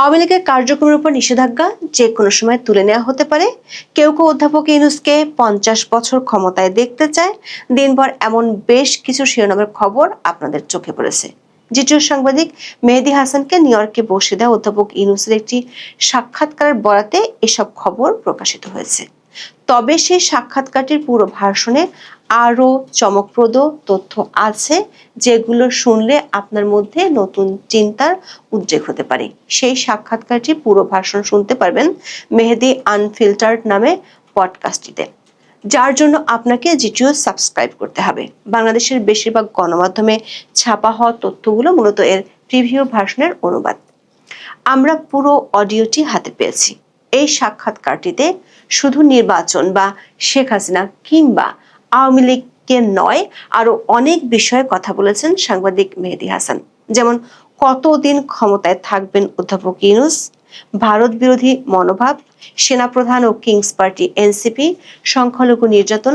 আওয়ামী লীগের কার্যক্রমের উপর নিষেধাজ্ঞা যে কোনো সময় তুলে নেওয়া হতে পারে। কেউ কেউ অধ্যাপক ইউনুসকে পঞ্চাশ বছর ক্ষমতায় দেখতে চায়। দিনভর এমন বেশ কিছু শিরোনামের খবর আপনাদের চোখে পড়েছে। জিটিও সাংবাদিক মেহেদি হাসানকে নিউ ইয়র্কে বসে দেওয়া অধ্যাপক ইউনুসের একটি সাক্ষাৎকারের বরাতে এসব খবর প্রকাশিত হয়েছে। তবে সেই সাক্ষাৎকারটির পুরো ভাষণে আরও চমকপ্রদ তথ্য আছে যেগুলো শুনলে আপনার মধ্যে নতুন চিন্তার উদ্রেক হতে পারে। সেই সাক্ষাৎকারটি পুরো ভাষণ শুনতে পারবেন মেহেদি আনফিল্টার্ড নামে পডকাস্টটিতে। যার জন্য আপনাকে জিটিও সাবস্ক্রাইব করতে হবে। বাংলাদেশের বেশিরভাগ গণমাধ্যমে ছাপা হওয়া তথ্যগুলো মূলত এর প্রিভিউ ভাষণের অনুবাদ। আমরা পুরো অডিওটি হাতে পেয়েছি। এই সাক্ষাৎকারটিতে শুধু নির্বাচন বা শেখ হাসিনা কিংবা আওয়ামী লীগকে নয়, আরও অনেক বিষয়ে কথা বলেছেন সাংবাদিক মেহেদি হাসান। যেমন, কতদিন ক্ষমতায় থাকবেন অধ্যাপক ইউনুস? ভারত বিরোধী মনোভাব? সেনাপ্রধান ও কিংস পার্টি এনসিপি? সংখ্যালঘু নির্যাতন?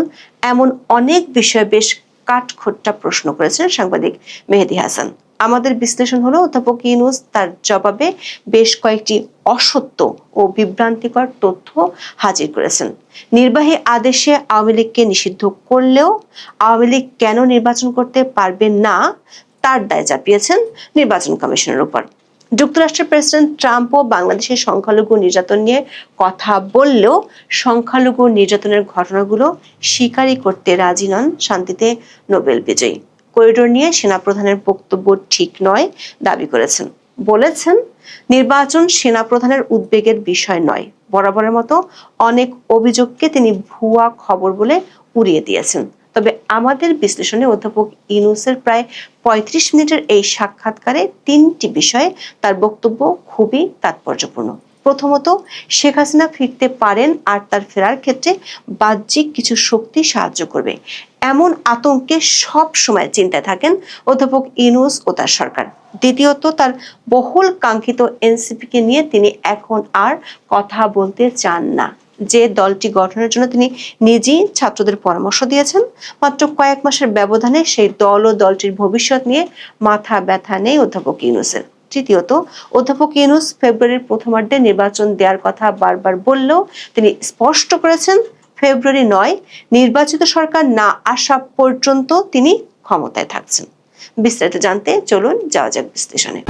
এমন অনেক বিষয়ে বেশ কাঠখোট্টা প্রশ্ন করেছেন সাংবাদিক মেহেদি হাসান। আমাদের বিশ্লেষণ হলো অধ্যাপক ইউনুস তার জবাবে বেশ কয়েকটি অসত্য ও বিভ্রান্তিকর তথ্য হাজির করেছেন। নির্বাহী আদেশে আওয়ামী লীগকে নিষিদ্ধ করলেও আওয়ামী লীগ কেন নির্বাচন করতে পারবে না তার দায় চাপিয়েছেন নির্বাচন কমিশনের উপর। যুক্তরাষ্ট্রের প্রেসিডেন্ট ট্রাম্পও বাংলাদেশের সংখ্যালঘু নির্যাতন নিয়ে কথা বললেও সংখ্যালঘু নির্যাতনের ঘটনাগুলো স্বীকারই করতে রাজি নন শান্তিতে নোবেল বিজয়ী। করিডোর নিয়ে সেনাপ্রধানের বক্তব্য ঠিক নয়, দাবি করেছেন। বলেছেন, নির্বাচন সেনাপ্রধানের উদ্বেগের বিষয় নয়। বরাবরের মতো অনেক অভিযোগকে তিনি ভুয়া খবর বলে উড়িয়ে দিয়েছেন। তবে আমাদের বিশ্লেষণে অধ্যাপক ইনুসের প্রায় পঁয়ত্রিশ মিনিটের এই সাক্ষাৎকারে তিনটি বিষয়ে তার বক্তব্য খুবই তাৎপর্যপূর্ণ। প্রথমত শেখ হাসিনা ফিরতে পারেন আর তার ফেরার ক্ষেত্রে বাহ্যিক কিছু শক্তি সাহায্য করবে। এমন আতঙ্কে সব সময় চিন্তায় থাকেন অধ্যাপক ইনুস ও তার সরকার। দ্বিতীয়ত, তার বহুল কাঙ্ক্ষিত এনসিপিকে নিয়ে তিনি এখন আর কথা বলতে চান না। যে দলটি গঠনের জন্য তিনি নিজেই ছাত্রদের পরামর্শ দিয়েছেন, মাত্র কয়েক মাসের ব্যবধানে সেই দল ও দলটির ভবিষ্যৎ নিয়ে মাথা ব্যথা নেই অধ্যাপক ইউনুসের। তৃতীয়ত, অধ্যাপক ইউনুস ফেব্রুয়ারির প্রথমার্ধে নির্বাচন দেওয়ার কথা বারবার বললেও তিনি স্পষ্ট করেছেন, ফেব্রুয়ারি নয়, নির্বাচিত সরকার না আসা পর্যন্ত তিনি ক্ষমতায় থাকছেন। বিস্তারিত জানতে চলুন যাওয়া যাক বিশ্লেষণে।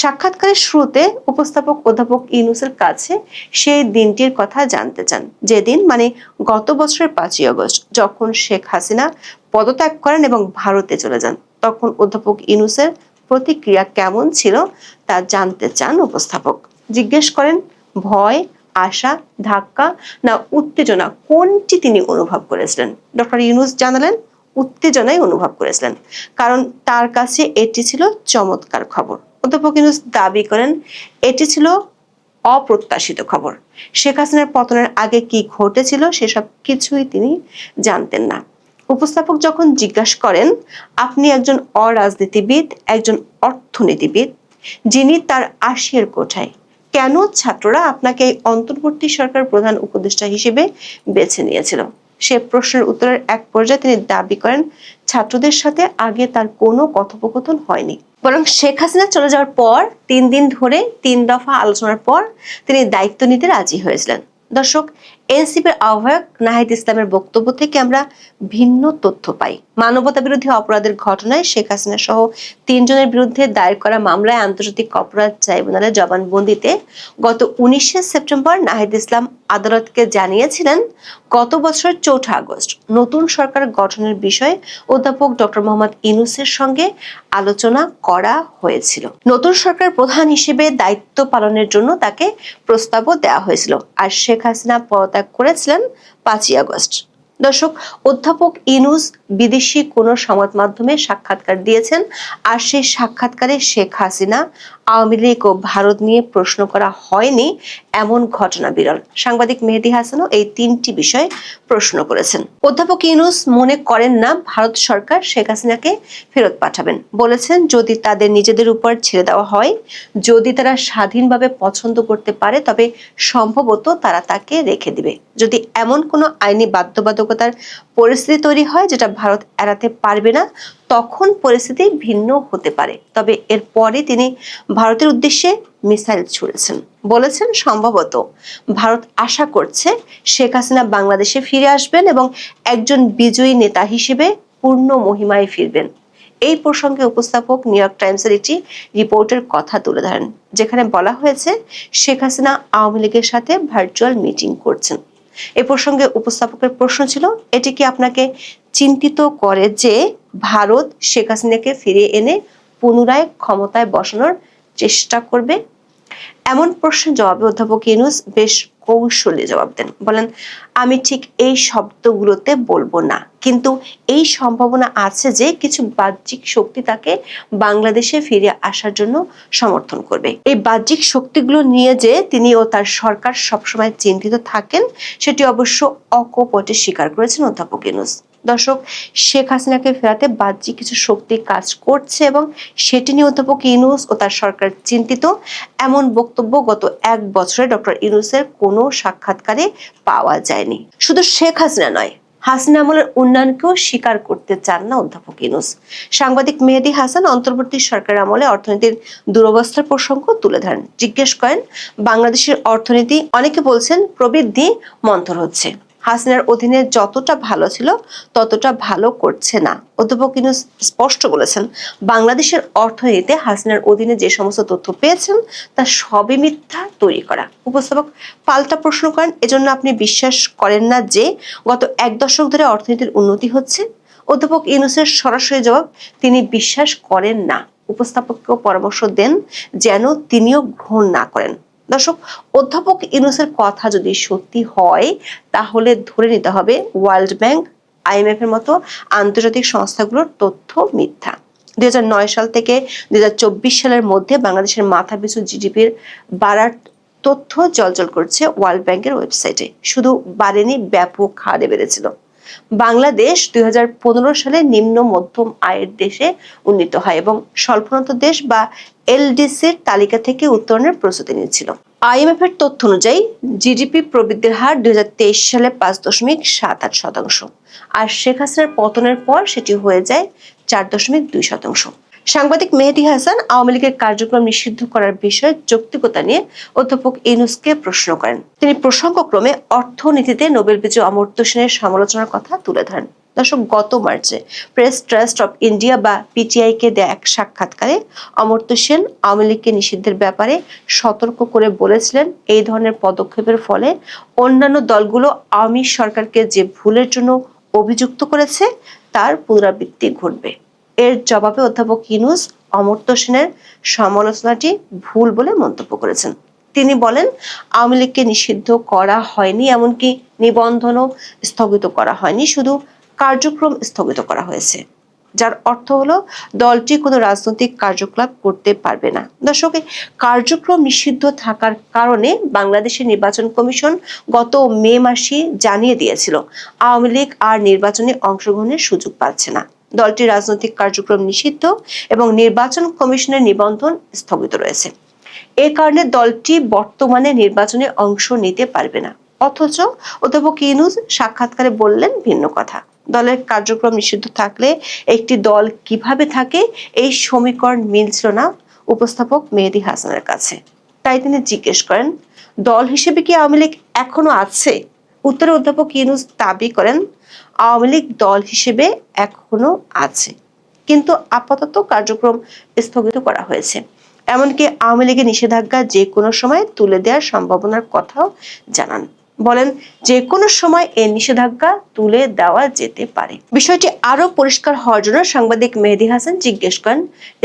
সাক্ষাৎকারের শুরুতে উপস্থাপক অধ্যাপক ইউনুসের কাছে সেই দিনটির কথা জানতে চান। যেদিন মানে গত বছরের পাঁচই আগস্ট, যখন শেখ হাসিনা পদত্যাগ করেন এবং ভারতে চলে যান, তখন অধ্যাপক ইউনুসের প্রতিক্রিয়া কেমন ছিল তা জানতে চান উপস্থাপক। জিজ্ঞেস করেন, ভয়, আশা, ধাক্কা না উত্তেজনা কোনটি তিনি অনুভব করেছিলেন? ডক্টর ইউনুস জানালেন, উত্তেজনাই অনুভব করেছিলেন, কারণ তার কাছে এটি ছিল চমৎকার খবর। অধ্যাপক ইউনুস দাবি করেন, এটি ছিল অপ্রত্যাশিত খবর। শেখ হাসিনার পতনের আগে কি ঘটেছিল সেসব কিছুই তিনি জানতেন না। উপস্থাপক যখন জিজ্ঞাসা করেন, আপনি একজন অরাজনীতিবিদ, একজন অর্থনীতিবিদ, যিনি তার আশিয়ার কোঠায়, কেন ছাত্ররা আপনাকে এই অন্তর্বর্তী সরকার প্রধান উপদেষ্টা হিসেবে বেছে নিয়েছিল? সে প্রশ্নের উত্তরের এক পর্যায়ে তিনি দাবি করেন, ছাত্রদের সাথে আগে তার কোনো কথোপকথন হয়নি। বরং শেখ হাসিনা চলে যাওয়ার পর, তিন দিন ধরে তিন দফা আলোচনার পর তিনি দায়িত্ব নিতে রাজি হয়েছিলেন। দর্শক, এনসিপির আহ্বায়ক নাহিদ ইসলামের বক্তব্য থেকে আমরা ভিন্ন তথ্য পাই। মানবতা বিরোধী অপরাধের ঘটনায় শেখ হাসিনা সহ তিনজনের বিরুদ্ধে দায়ের করা মামলায় আন্তর্জাতিক অপরাধ ট্রাইব্যুনালের জবানবন্দিতে গত উনিশে সেপ্টেম্বর নাহিদ ইসলাম আদালতকে জানিয়েছিলেন গত বছরের চৌঠা আগস্ট নতুন সরকার গঠনের বিষয়ে অধ্যাপক ডক্টর মোহাম্মদ ইনুসের সঙ্গে আলোচনা করা হয়েছিল। নতুন সরকার প্রধান হিসেবে দায়িত্ব পালনের জন্য তাকে প্রস্তাবও দেওয়া হয়েছিল আর শেখ হাসিনা পদত্যাগ করেছিলেন পাঁচই আগস্ট। দর্শক, অধ্যাপক ইনুস বিদেশি কোনো সংবাদ মাধ্যমে সাক্ষাৎকার দিয়েছেন আর সেই সাক্ষাৎকারে শেখ হাসিনা আওয়ামী লীগ ও ভারত নিয়ে প্রশ্ন করা হয়নি এমন ঘটনা, বিরল। সাংবাদিক মেহেদি হাসানও এই তিনটি বিষয়ে প্রশ্ন করেছেন। অধ্যাপক ইনুস মনে করেন না ভারত সরকার শেখ হাসিনাকে ফেরত পাঠাবেন। বলেছেন, যদি তাদের নিজেদের উপর ছেড়ে দেওয়া হয়, যদি তারা স্বাধীনভাবে পছন্দ করতে পারে, তবে সম্ভবত তারা তাকে রেখে দিবে। যদি এমন কোনো আইনি বাধ্যবাধকতার পরিস্থিতি তৈরি হয়, যেটা ভারত এড়াতে পারবে না তখন পরিস্থিতি ভিন্ন হতে পারে। তবে এরপরে তিনি ভারতের উদ্দেশ্যে মিসাইল ছুড়েছেন। বলেছেন সম্ভবত ভারত আশা করছে শেখ হাসিনা বাংলাদেশে ফিরে আসবেন এবং একজন বিজয়ী নেতা হিসেবে পূর্ণ মহিমায় ফিরবেন। এই প্রসঙ্গে উপস্থাপক নিউ ইয়র্ক টাইমসের একটি রিপোর্টের কথা তুলে ধরেন, যেখানে বলা হয়েছে শেখ হাসিনা আওয়ামী লীগের সাথে ভার্চুয়াল মিটিং করছেন। এ প্রসঙ্গে উপস্থাপকের প্রশ্ন ছিল, এটি কি আপনাকে চিন্তিত করে যে ভারত শেখ হাসিনাকে ফিরিয়ে এনে পুনরায় ক্ষমতায় বসানোর চেষ্টা করবে? এমন প্রশ্নের জবাবে অধ্যাপক ইউনুস বেশ কৌশলে জবাব দেন। বলেন, আমি ঠিক এই শব্দগুলোতে বলব না। কিন্তু এই সম্ভাবনা আছে যে কিছু বাহ্যিক শক্তি তাকে বাংলাদেশে ফিরে আসার জন্য সমর্থন করবে। এই বাহ্যিক শক্তিগুলো নিয়ে যে তিনি ও তার সরকার সবসময় চিন্তিত থাকেন, সেটি অবশ্য অকপটে স্বীকার করেছেন অধ্যাপক ইউনুস। দর্শক, শেখ হাসিনাকে ফেরাতে বাহ্যিক কিছু শক্তি কাজ করছে এবং সেটি নিয়ে অধ্যাপক ইউনুস ও তার সরকার চিন্তিত। এমন বক্তব্য গত এক বছরে ডক্টর ইউনুসের কোনো সাক্ষাৎকারে পাওয়া যায়নি। শুধু শেখ হাসিনা নয়, হাসিনা আমলের উন্নয়নকেও স্বীকার করতে চান না অধ্যাপক ইনুস সাংবাদিক মেহেদি হাসান অন্তর্বর্তী সরকার আমলে অর্থনীতির দুরবস্থার প্রসঙ্গ তুলে ধরেন। জিজ্ঞেস করেন, বাংলাদেশের অর্থনীতি, অনেকে বলছেন প্রবৃদ্ধি মন্থর হচ্ছে। হাসিনার অধীনে যতটা ভালো ছিল, ততটা ভালো করছে না। অধ্যাপক ইউনুস স্পষ্ট বলেছেন, বাংলাদেশের অর্থনীতিতে হাসিনার অধীনে যে সমস্ত তথ্য পেয়েছেন, তা সবই মিথ্যা তৈরি করা। উপস্থাপক পাল্টা প্রশ্ন করেন, এজন্য আপনি বিশ্বাস করেন না যে গত এক দশক ধরে অর্থনীতির উন্নতি হচ্ছে? অধ্যাপক ইউনুসের সরাসরি জবাব, তিনি বিশ্বাস করেন না। উপস্থাপককেও পরামর্শ দেন, যেন তিনিও গ্রহণ না করেন। দর্শক, অধ্যাপক ইউনুসের কথা যদি সত্যি হয়, তাহলে ধরে নিতে হবে ওয়ার্ল্ড ব্যাংক, আইএমএফ এর মতো আন্তর্জাতিক সংস্থাগুলোর তথ্য মিথ্যা। দুই হাজার নয় সাল থেকে দুই হাজার চব্বিশ সালের মধ্যে বাংলাদেশের মাথাপিছু জিডিপির বাড়ার তথ্য জলজল করছে ওয়ার্ল্ড ব্যাংকের ওয়েবসাইটে। শুধু বাড়েনি, ব্যাপক হারে বেড়েছিল। বাংলাদেশ দুই হাজার পনেরো সালে নিম্ন মধ্যম আয়ের দেশে উন্নীত হয় এবং স্বল্পোন্নত দেশ বা এলডিসির তালিকা থেকে উত্তরণের প্রস্তুতি নিচ্ছিল আইএমএফ এর তথ্য অনুযায়ী, জিডিপি প্রবৃদ্ধির হার দুই হাজার তেইশ সালে পাঁচ দশমিক সাত আট শতাংশ। আর শেখ হাসিনার পতনের পর সেটি হয়ে যায় চার দশমিক দুই শতাংশ। সাংবাদিক মেহেদি হাসান আওয়ামী লীগের কার্যক্রম নিষিদ্ধ করার বিষয়ে যৌক্তিকতা নিয়ে অধ্যাপক ইনুসকে প্রশ্ন করেন। তিনি প্রসঙ্গক্রমে অর্থনীতিতে নোবেল বিজয়ী অমর্ত্য সেনের সমালোচনার কথা তুলে ধরেন। দর্শক, গত মার্চে প্রেস ট্রাস্ট অফ ইন্ডিয়া বা পিটিআই কে দেয়া এক সাক্ষাৎকারে অমর্ত্য সেন আওয়ামী লীগকে নিষিদ্ধের ব্যাপারে সতর্ক করে বলেছিলেন, এই ধরনের পদক্ষেপের ফলে অন্যান্য দলগুলো আওয়ামী সরকারকে যে ভুলের জন্য অভিযুক্ত করেছে, তার পুনরাবৃত্তি ঘটবে। এর জবাবে অধ্যাপক ইনুস অমর্ত্য সেনের সমালোচনাটি ভুল বলে মন্তব্য করেছেন। তিনি বলেন, আওয়ামী লীগকে নিষিদ্ধ করা হয়নি, এমনকি নিবন্ধনও স্থগিত করা হয়নি, শুধু কার্যক্রম স্থগিত করা হয়েছে। যার অর্থ হলো, দলটি কোনো রাজনৈতিক কার্যকলাপ করতে পারবে না। দর্শক কার্যক্রম নিষিদ্ধ থাকার কারণে বাংলাদেশের নির্বাচন কমিশন গত মে মাসে জানিয়ে দিয়েছিল, আওয়ামী লীগ আর নির্বাচনে অংশগ্রহণের সুযোগ পাচ্ছে না। দলটির রাজনৈতিক কার্যক্রম নিষিদ্ধ এবং নির্বাচন কমিশনের নিবন্ধন স্থগিত রয়েছে। এ কারণে দলটি বর্তমানে নির্বাচনে অংশ নিতে পারবে না। অথচ অধ্যাপক ইনুজ সাক্ষাৎকারে বললেন ভিন্ন কথা। দলের কার্যক্রম নিষিদ্ধ থাকলে একটি দল কীভাবে থাকে এই সমীকরণ মিলছিল না উপস্থাপক মেহেদি হাসানের কাছে। তাই তিনি জিজ্ঞেস করেন, দল হিসেবে কি আওয়ামী লীগ এখনও আছে? উত্তরে অধ্যাপক ইনুস দাবি করেন আওয়ামী লীগ দল হিসেবে এখনও আছে। কিন্তু আপাতত কার্যক্রম স্থগিত করা হয়েছে। এমনকি আওয়ামী লীগের নিষেধাজ্ঞা যে কোনো সময় তুলে দেওয়ার সম্ভাবনার কথাও জানান। বলেন, যে কোনো সময় এই নিষেধাজ্ঞা তুলে দেওয়া যেতে পারে। বিষয়টি আরও পরিষ্কার হওয়ার জন্য সাংবাদিক মেহেদি হাসান জিজ্ঞেস করেন,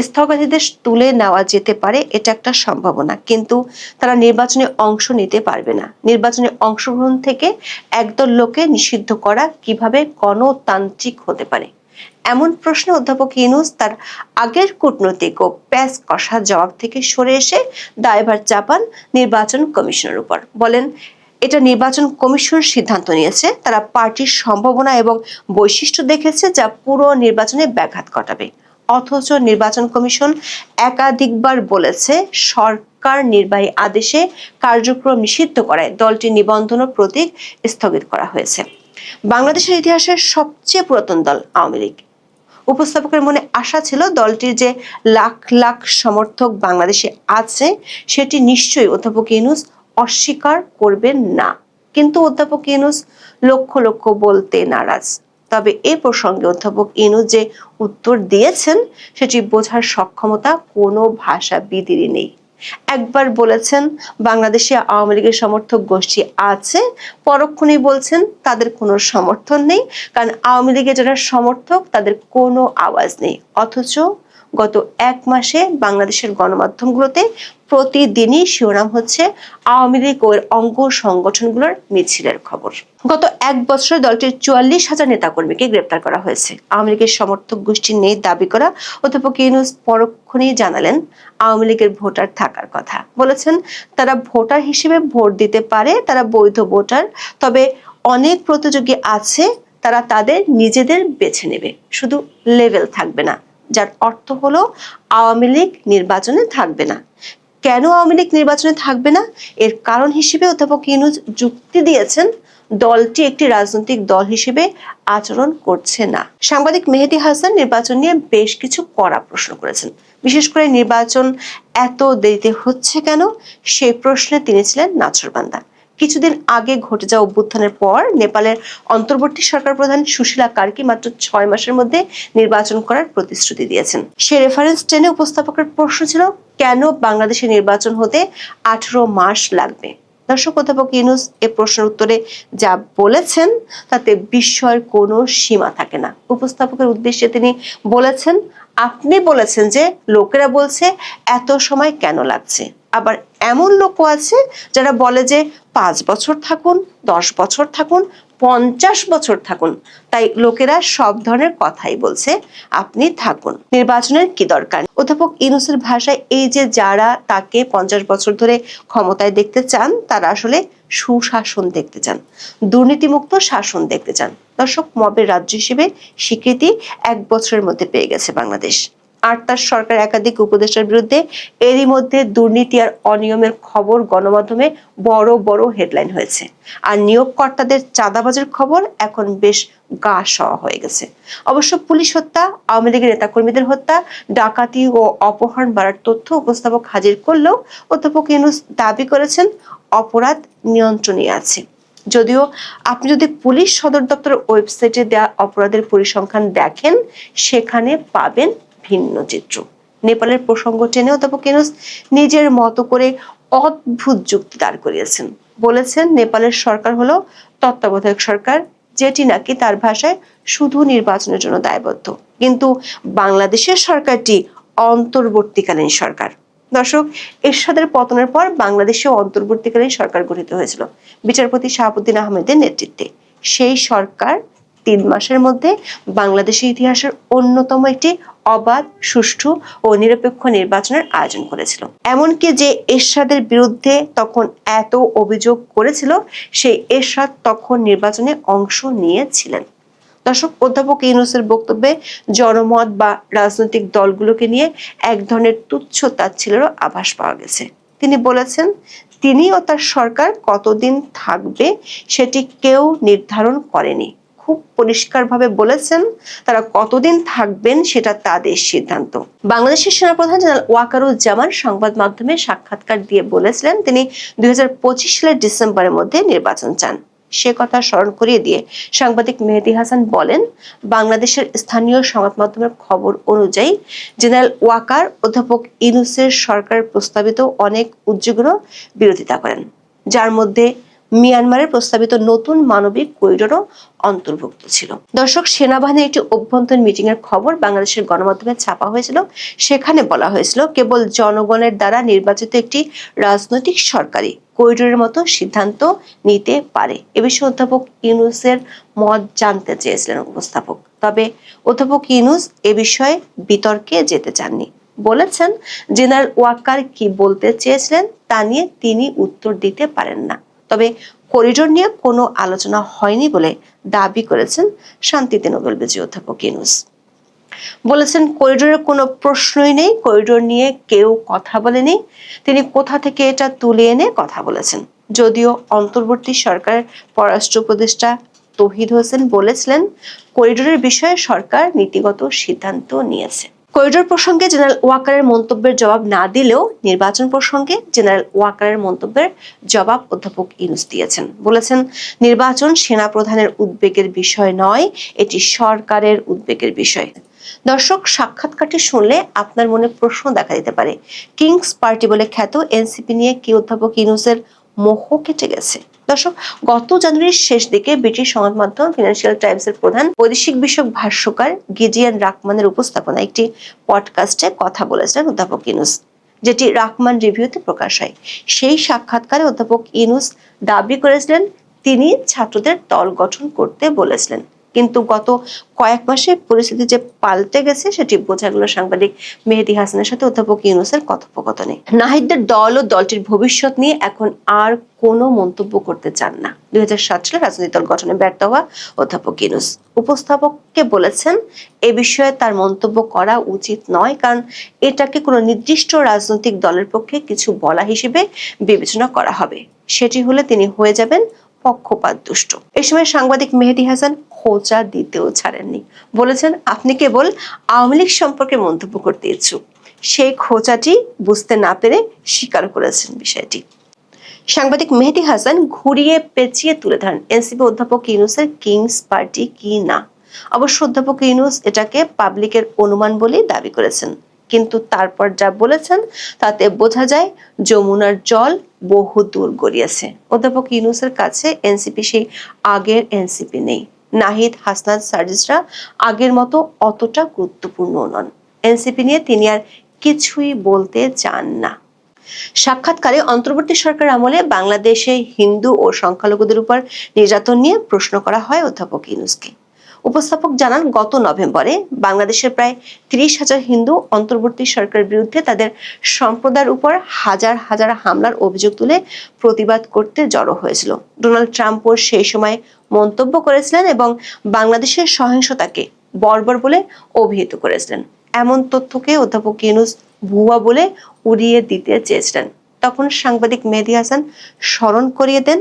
স্থগিতাদেশ তুলে নেওয়া যেতে পারে, এটা একটা সম্ভাবনা। কিন্তু তারা নির্বাচনে অংশ নিতে পারবে না। নির্বাচনে অংশগ্রহণ থেকে একদল লোকে নিষিদ্ধ করা কীভাবে গণতান্ত্রিক হতে পারে? এমন প্রশ্নে অধ্যাপক ইনুস তার আগের কূটনৈতিক ও প্যাস কষা জবাব থেকে সরে এসে দায়ভার চাপান নির্বাচন কমিশনের উপর। বলেন এটা নির্বাচন কমিশন সিদ্ধান্ত নিয়েছে। তারা পার্টির সম্ভাবনা এবং বৈশিষ্ট্য দেখেছে যা পুরো নির্বাচনে ব্যাঘাত ঘটাবে। অথচ নির্বাচন কমিশন একাধিকবার বলেছে, সরকার নির্বাহী আদেশে কার্যক্রম নিষিদ্ধ করায় দলটির নিবন্ধন ও প্রতীক স্থগিত করা হয়েছে। বাংলাদেশের ইতিহাসের সবচেয়ে পুরাতন দল আওয়ামী লীগ। উপস্থাপকের মনে আশা ছিল দলটির যে লাখ লাখ সমর্থক বাংলাদেশে আছে, সেটি নিশ্চয়ই অধ্যাপক ইউনুস অস্বীকার করবেন না। কিন্তু অধ্যাপক ইউনুস লক্ষ লক্ষ বলতে নারাজ। তবে এ প্রসঙ্গে অধ্যাপক ইউনুস যে উত্তর দিয়েছেন, সেটি বোঝার সক্ষমতা কোনো ভাষাবিদেরই নেই। একবার বলেছেন, বাংলাদেশে আওয়ামী লীগের সমর্থক গোষ্ঠী আছে, পরক্ষণেই বলছেন, তাদের কোনো সমর্থন নেই, কারণ আওয়ামী লীগের যারা সমর্থক, তাদের কোনো আওয়াজ নেই। অথচ গত এক মাসে বাংলাদেশের গণমাধ্যমগুলোতে প্রতিদিনই শিরোনাম হচ্ছে আওয়ামী লীগ ও অঙ্গ সংগঠনগুলোর মিছিলের খবর। গত এক বছরে দলটির চুয়াল্লিশ হাজার নেতাকর্মীকে গ্রেপ্তার করা হয়েছে। আওয়ামী লীগের সমর্থক গোষ্ঠী নেই দাবি করা, অধ্যাপক ইউনুস পরক্ষণেই জানালেন আওয়ামী লীগের ভোটার থাকার কথা। বলেছেন, তারা ভোটার হিসেবে ভোট দিতে পারে, তারা বৈধ ভোটার, তবে অনেক প্রতিযোগী আছে, তারা তাদের নিজেদের বেছে নেবে। শুধু লেভেল থাকবে না। যার অর্থ হলো আওয়ামী লীগ নির্বাচনে থাকবে না। কেন আওয়ামী লীগ নির্বাচনে থাকবে না? এর কারণ হিসেবে অধ্যাপক ইউনুস যুক্তি দিয়েছেন, দলটি একটি রাজনৈতিক দল হিসেবে আচরণ করছে না। সাংবাদিক মেহেদি হাসান নির্বাচন নিয়ে বেশ কিছু কড়া প্রশ্ন করেছেন। বিশেষ করে নির্বাচন এত দেরিতে হচ্ছে কেন? সেই প্রশ্নে তিনি ছিলেন নাছরবান্দা কিছুদিন আগে ঘটে যাওয়া অভ্যুত্থানের পর নেপালের অন্তর্বর্তী সরকার প্রধান সুশীলা কার্কি মাত্র ছয় মাসের মধ্যে নির্বাচন করার প্রতিশ্রুতি দিয়েছেন। সে রেফারেন্স টেনে উপস্থাপকের প্রশ্ন ছিল, কেন বাংলাদেশে নির্বাচন হতে আঠারো মাস লাগবে? দর্শক, অধ্যাপক ইউনুস এ প্রশ্নের উত্তরে যা বলেছেন, তাতে বিস্ময়ের কোনো সীমা থাকে না। উপস্থাপকের উদ্দেশ্যে তিনি বলেছেন, আপনি বলেছেন যে লোকেরা বলছে, এত সময় কেন লাগছে? আবার এমন লোকও আছে যারা বলে যে পাঁচ বছর থাকুন, দশ বছর থাকুন, পঞ্চাশ বছর থাকুন। তাই লোকেরা সব ধরনের কথাই বলছে, আপনি থাকুন। নির্বাচনের কি দরকার? অধ্যাপক ইনুসের ভাষায় এই যে যারা তাকে পঞ্চাশ বছর ধরে ক্ষমতায় দেখতে চান, তারা আসলে সুশাসন দেখতে চান, দুর্নীতিমুক্ত শাসন দেখতে চান। দর্শক, মবের রাজ্য হিসেবে স্বীকৃতি এক বছরের মধ্যে পেয়ে গেছে বাংলাদেশ। আর তার সরকার একাধিক উপদেষ্টার বিরুদ্ধে এরই মধ্যে দুর্নীতি আর অনিয়মের খবর গণমাধ্যমে বড় বড় হেডলাইন হয়েছে। আর নিয়োগকর্তাদের চাঁদাবাজের খবর এখন বেশ গা সওয়া হয়ে গেছে। অবশ্য পুলিশ হত্যা, আওয়ামী লীগের নেতাকর্মীদের হত্যা, ডাকাতি ও অপহরণ বাড়ার তথ্য উপস্থাপক হাজির করলেও অধ্যাপক ইউনুস দাবি করেছেন, অপরাধ নিয়ন্ত্রণে আছে। যদিও আপনি যদি পুলিশ সদর দপ্তরের ওয়েবসাইটে দেওয়া অপরাধের পরিসংখ্যান দেখেন, সেখানে পাবেন ভিন্ন চিত্র। নেপালের প্রসঙ্গ টেনে অধ্যাপক ইউনুস নিজের মতো করে অদ্ভুত যুক্তি দাঁড় করিয়েছেন। বলেছেন, নেপালের সরকার হলো তত্ত্বাবধায়ক সরকার, যেটি নাকি তার ভাষায় শুধু নির্বাচনের জন্য দায়বদ্ধ। কিন্তু বাংলাদেশের সরকারটি অন্তর্বর্তীকালীন সরকার। দর্শক, এরশাদের পতনের পর বাংলাদেশে অন্তর্বর্তীকালীন সরকার গঠিত হয়েছিল। বিচারপতি শাহাবুদ্দিন আহমেদের নেতৃত্বে। সেই সরকার তিন মাসের মধ্যে বাংলাদেশের ইতিহাসের অন্যতম একটি অবাধ, সুষ্ঠু ও নিরপেক্ষ নির্বাচনের আয়োজন করেছিল। এমনকি যে এরশাদের বিরুদ্ধে তখন এত অভিযোগ করেছিল, সেই এরশাদ তখন নির্বাচনে অংশ নিয়েছিলেন। দর্শক, অধ্যাপক ইউনুসের বক্তব্যে জনমত বা রাজনৈতিক দলগুলোকে নিয়ে এক ধরনের তুচ্ছ তাচ্ছিলেরও আভাস পাওয়া গেছে। তিনি বলেছেন তিনি ও তার সরকার কতদিন থাকবে সেটি কেউ নির্ধারণ করেনি। খুব পরিষ্কারভাবে বলেছেন তারা কতদিন থাকবেন সেটা তাদের সিদ্ধান্ত। বাংলাদেশের সেনাপ্রধান জেনারেল ওয়াকারুজ্জামান সংবাদ মাধ্যমে সাক্ষাৎকার দিয়ে বলেছিলেন, তিনি দুই সালের ডিসেম্বরের মধ্যে নির্বাচন চান। সে কথা স্মরণ করিয়ে দিয়ে সাংবাদিক মেহেদি হাসান বলেন, বাংলাদেশের স্থানীয় সংবাদ মাধ্যমের খবর অনুযায়ী জেনারেল ওয়াকার অধ্যাপক ইনুসের সরকার প্রস্তাবিত অনেক উদ্যোগেরও বিরোধিতা করেন, যার মধ্যে মিয়ানমারের প্রস্তাবিত নতুন মানবিক করিডোরও অন্তর্ভুক্ত ছিল। দর্শক, সেনাবাহিনীর একটি অভ্যন্তরীণ মিটিং এর খবর বাংলাদেশের গণমাধ্যমে ছাপা হয়েছিল। সেখানে বলা হয়েছিল, কেবল জনগণের দ্বারা নির্বাচিত একটি রাজনৈতিক সরকারি করিডোরের মতো সিদ্ধান্ত নিতে পারে। এ বিষয়ে অধ্যাপক ইউনুসের মত জানতে চেয়েছিলেন উপস্থাপক। তবে অধ্যাপক ইউনুস এ বিষয়ে বিতর্কে যেতে চাননি। বলেছেন, জেনারেল ওয়াকার কি বলতে চেয়েছিলেন তা নিয়ে তিনি উত্তর দিতে পারেন না। তবে করিডোর নিয়ে কোনো আলোচনা হয়নি বলে দাবি করেছেন শান্তিতে নোবেল বিজয়ী অধ্যাপক ইনুস বলেছেন, করিডোরের কোনো প্রশ্নই নেই, করিডোর নিয়ে কেউ কথা বলেনি। তিনি কোথা থেকে এটা তুলে এনে কথা বলেছেন? যদিও অন্তর্বর্তী সরকারের পররাষ্ট্র উপদেষ্টা তহিদ হোসেন বলেছিলেন, করিডোরের বিষয়ে সরকার নীতিগত সিদ্ধান্ত নিয়েছে। করিডোর প্রসঙ্গে জেনারেল ওয়াকারের মন্তব্যের জবাব না দিলেও নির্বাচন প্রসঙ্গে জেনারেল ওয়াকারের মন্তব্যের জবাব অধ্যাপক ইউনুস দিয়েছেন। বলেছেন, নির্বাচন সেনা প্রধানের উদ্বেগের বিষয় নয়, এটি সরকারের উদ্বেগের বিষয়। দর্শক, সাক্ষাৎকারটি শুনলে আপনার মনে প্রশ্ন দেখা দিতে পারে। কিংস পার্টি বলে খ্যাত এনসিপি নিয়ে কি অধ্যাপক ইউনুসের মোহ কেটে গেছে? দর্শক, গত জানুয়ারির শেষ দিকে ব্রিটিশ সংবাদ মাধ্যম ফিনান্সিয়াল টাইমস এর প্রধান বৈদেশিক বিষয়ক ভাষ্যকার গিজিয়ান রাকমানের উপস্থাপনা একটি পডকাস্টে কথা বলেছিলেন অধ্যাপক ইনুস যেটি রাকমান রিভিউতে প্রকাশ হয়। সেই সাক্ষাৎকারে অধ্যাপক ইনুস দাবি করেছিলেন, তিনি ছাত্রদের দল গঠন করতে বলেছিলেন। কিন্তু গত কয়েক মাসে পরিস্থিতি যে পাল্টে গেছে, সেটি বোঝা গেল সাংবাদিক মেহেদি হাসানের সাথে অধ্যাপক ইউনুসের কথোপকথনে। নাহিদদের দল ও দলটির ভবিষ্যৎ নিয়ে এখন আর কোনো মন্তব্য করতে চান না। দুই সালে রাজনৈতিক দল গঠনে ব্যর্থ হওয়া অধ্যাপক ইউনুস উপস্থাপককে বলেছেন, এ বিষয়ে তার মন্তব্য করা উচিত নয়, কারণ এটাকে কোনো নির্দিষ্ট রাজনৈতিক দলের পক্ষে কিছু বলা হিসেবে বিবেচনা করা হবে। সেটি হলে তিনি হয়ে যাবেন পক্ষপাত দুষ্ট। এ সময় সাংবাদিক মেহেদি হাসান খোঁচা দিতেও ছাড়েননি। বলেছেন, আপনি কেবল আওয়ামী লীগ সম্পর্কে মন্তব্য করতে ইচ্ছুক। সেই খোঁচাটি বুঝতে না পেরে স্বীকার করেছেন বিষয়টি। সাংবাদিক মেহেদি হাসান ঘুরিয়ে পেঁচিয়ে তুলে ধরেন, এনসিপি অধ্যাপক ইউনুসের কিংস পার্টি কি না? অবশ্য অধ্যাপক ইউনুস এটাকে পাবলিকের অনুমান বলেই দাবি করেছেন। কিন্তু তারপর যা বলেছেন, তাতে বোঝা যায়, যমুনার জল বহু দূর গড়িয়েছে। অধ্যাপক ইউনুসের কাছে এনসিপি সেই আগের এনসিপি নেই। নাহিদ হাসনাত সার্জিসরা আগের মতো অতটা গুরুত্বপূর্ণ নন। এনসিপি নিয়ে তিনি আর কিছুই বলতে চান না। সাক্ষাৎকারে অন্তর্বর্তী সরকার আমলে বাংলাদেশে হিন্দু ও সংখ্যালঘুদের উপর নির্যাতন নিয়ে প্রশ্ন করা হয় অধ্যাপক ইউনুসকে। উপস্থাপক জানান, গত নভেম্বরে বাংলাদেশের প্রায় তিরিশ হাজার হিন্দু অন্তর্বর্তী সরকারের বিরুদ্ধে তাদের সম্প্রদায়ের উপর হাজার হাজার হামলার অভিযোগ তুলে প্রতিবাদ করতে জড়ো হয়েছিল। ডোনাল্ড ট্রাম্পও সেই সময় মন্তব্য করেছিলেন এবং বাংলাদেশের সহিংসতাকে বর্বর বলে অভিহিত করেছিলেন। এমন তথ্যকে অধ্যাপক ইউনুস ভুয়া বলে উড়িয়ে দিতে চেয়েছিলেন। তখন সাংবাদিক মেহেদি হাসান স্মরণ করিয়ে দেন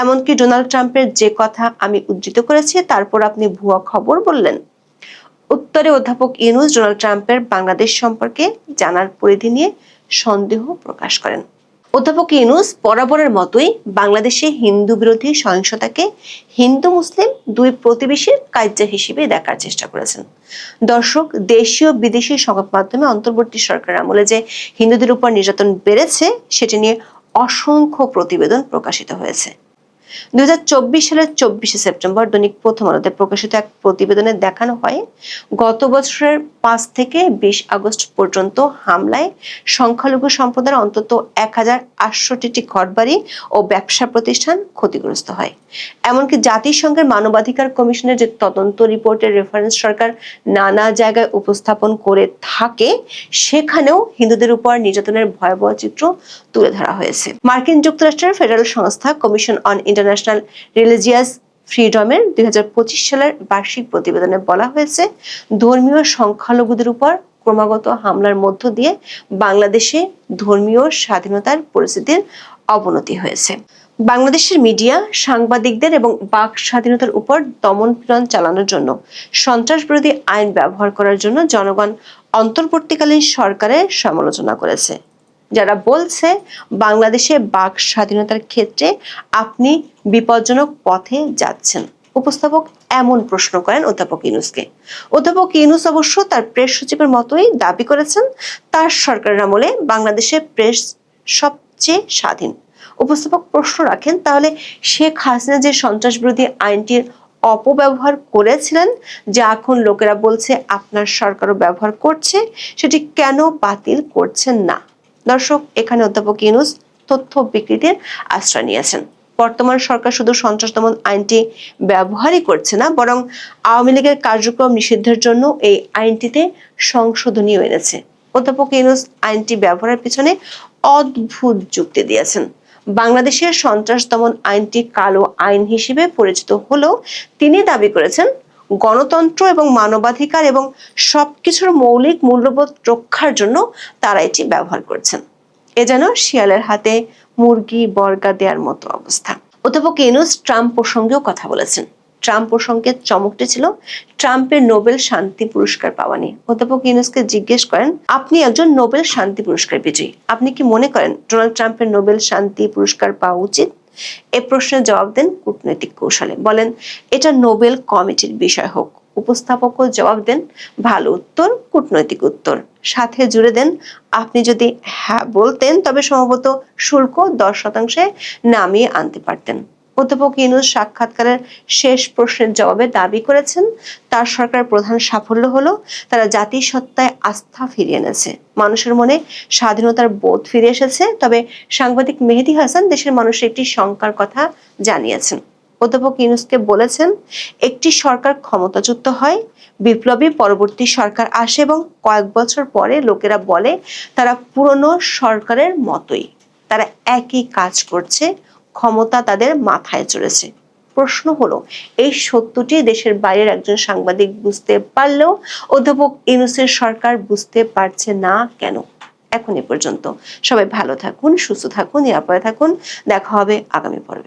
এমনকি ডোনাল্ড ট্রাম্পের যে কথা আমি উদ্ধৃত করেছি, তারপর আপনি ভুয়া খবর বললেন। উত্তরে অধ্যাপক ইউনুস ডোনাল্ড ট্রাম্পের বাংলাদেশ সম্পর্কে জানার পরিধি নিয়ে সন্দেহ প্রকাশ করেন। অধ্যাপক ইউনুস বরাবরের মতোই বাংলাদেশে হিন্দু বিরোধী সহিংসতাকে হিন্দু মুসলিম দুই প্রতিবেশীর কার্য হিসেবে দেখার চেষ্টা করেছেন। দর্শক, দেশীয় বিদেশি সংবাদ মাধ্যমে অন্তর্বর্তী সরকার আমলে যে হিন্দুদের উপর নির্যাতন বেড়েছে, সেটি নিয়ে অসংখ্য প্রতিবেদন প্রকাশিত হয়েছে। সালের চব্বিশে সেপ্টেম্বর দৈনিক প্রথম আলোতে প্রকাশিত এক প্রতিবেদনে দেখানো হয়, গত বছরের পাঁচ থেকে বিশ আগস্ট পর্যন্ত হামলায় সংখ্যালঘু সম্প্রদায়ের অন্তত এক হাজার আটষট্টিটি ঘরবাড়ি ও ব্যবসা প্রতিষ্ঠান ক্ষতিগ্রস্ত হয়। এমনকি জাতিসংঘের মানবাধিকার কমিশনের যে তদন্ত রিপোর্টের রেফারেন্স সরকার নানা জায়গায় উপস্থাপন করে থাকে, সেখানেও হিন্দুদের উপর নির্যাতনের ভয়াবহ চিত্র তুলে ধরা হয়েছে। মার্কিন যুক্তরাষ্ট্রের ফেডারেল সংস্থা কমিশন অন ইন্টারন্যাশনাল রিলিজিয়াস ফ্রিডমের দুই সালের বার্ষিক প্রতিবেদনে বলা হয়েছে, ধর্মীয় সংখ্যালঘুদের উপর ক্রমাগত হামলার মধ্য দিয়ে বাংলাদেশে ধর্মীয় স্বাধীনতার পরিস্থিতির অবনতি হয়েছে। বাংলাদেশের মিডিয়া, সাংবাদিকদের এবং বাক স্বাধীনতার উপর দমন পীড়ন চালানোর জন্য সন্ত্রাস বিরোধী আইন ব্যবহার করার জন্য জনগণ অন্তর্বর্তীকালীন সরকারের সমালোচনা করেছে। যারা বলছে বাংলাদেশে বাক স্বাধীনতার ক্ষেত্রে আপনি বিপজ্জনক পথে যাচ্ছেন। উপস্থাপক এমন প্রশ্ন করেন অধ্যাপক ইনুসকে অধ্যাপক ইনুস অবশ্য তার প্রেস সচিবের মতোই দাবি করেছেন, তার সরকারের আমলে বাংলাদেশে প্রেস সবচেয়ে স্বাধীন। উপস্থাপক প্রশ্ন রাখেন, তাহলে শেখ হাসিনা যে সন্ত্রাস বিরোধী আইনটির অপব্যবহার করেছিলেন, যা এখন লোকেরা বলছে আপনার সরকারও ব্যবহার করছে, সেটি কেন বাতিল করছেন না? দর্শক, এখানে অধ্যাপক ইউনুস তথ্য বিকৃতির আশ্রয় নিয়েছেন। বর্তমান সরকার শুধু সন্ত্রাস দমন আইনটি ব্যবহারই করছে না, বরং আওয়ামী লীগের কার্যক্রম নিষিদ্ধের জন্য এই আইনটিতে সংশোধনীও এনেছে। অধ্যাপক ইউনুস আইনটি ব্যবহারের পিছনে অদ্ভুত যুক্তি দিয়েছেন। বাংলাদেশের সন্ত্রাস দমন আইনটি কালো আইন হিসেবে পরিচিত হলেও তিনি দাবি করেছেন গণতন্ত্র এবং মানবাধিকার এবং সবকিছুর মৌলিক মূল্যবোধ রক্ষার জন্য তারা এটি ব্যবহার করছেন। এ যেন শিয়ালের হাতে মুরগি, বর্গা দেওয়ার মতো অবস্থা। অধ্যাপক ইনুস ট্রাম্প প্রসঙ্গেও কথা বলেছেন। ট্রাম্প প্রসঙ্গে চমকটি ছিল ট্রাম্পের নোবেল শান্তি পুরস্কার পাওয়া নিয়ে। অধ্যাপক ইউনুসকে জিজ্ঞেস করেন, আপনি একজন নোবেল শান্তি পুরস্কার বিজয়ী। আপনি কি মনে করেন ডোনাল্ড ট্রাম্পের নোবেল শান্তি পুরস্কার পাওয়া উচিত? এ প্রশ্নের জবাব দেন কূটনৈতিক কৌশলে। বলেন, এটা নোবেল কমিটির বিষয় হোক। উপস্থাপকও জবাব দেন, ভালো উত্তর, কূটনৈতিক উত্তর। সাথে জুড়ে দেন, আপনি যদি হ্যাঁ বলতেন, তবে সম্ভবত শুল্ক দশ শতাংশে নামিয়ে আনতে পারতেন। অধ্যাপক ইনুস সাক্ষাৎকারের শেষ প্রশ্নের জবাবে দাবি করেছেন, তার সরকার প্রধান সাফল্য হলো তারা জাতিসত্তায় আস্থা ফিরিয়ে এনেছে। মানুষের মনে স্বাধীনতার বোধ ফিরে এসেছে, তবে সাংবাদিক মেহেদি হাসান দেশের মানুষের একটি শঙ্কার কথা জানিয়েছেন। অধ্যাপক ইউনুসকে বলেছেন, একটি সরকার ক্ষমতাচ্যুত হয়, বিপ্লবী পরবর্তী সরকার আসে এবং কয়েক বছর পরে লোকেরা বলে তারা পুরনো সরকারের মতোই। তারা একই কাজ করছে ক্ষমতা তাদের মাথায় চড়েছে প্রশ্ন হলো, এই সত্যটি দেশের বাইরের একজন সাংবাদিক বুঝতে পারলেও অধ্যাপক ইউনুসের সরকার বুঝতে পারছে না কেন? এখন এ পর্যন্ত। সবাই ভালো থাকুন, সুস্থ থাকুন, নিরাপদে থাকুন। দেখা হবে আগামী পর্বে।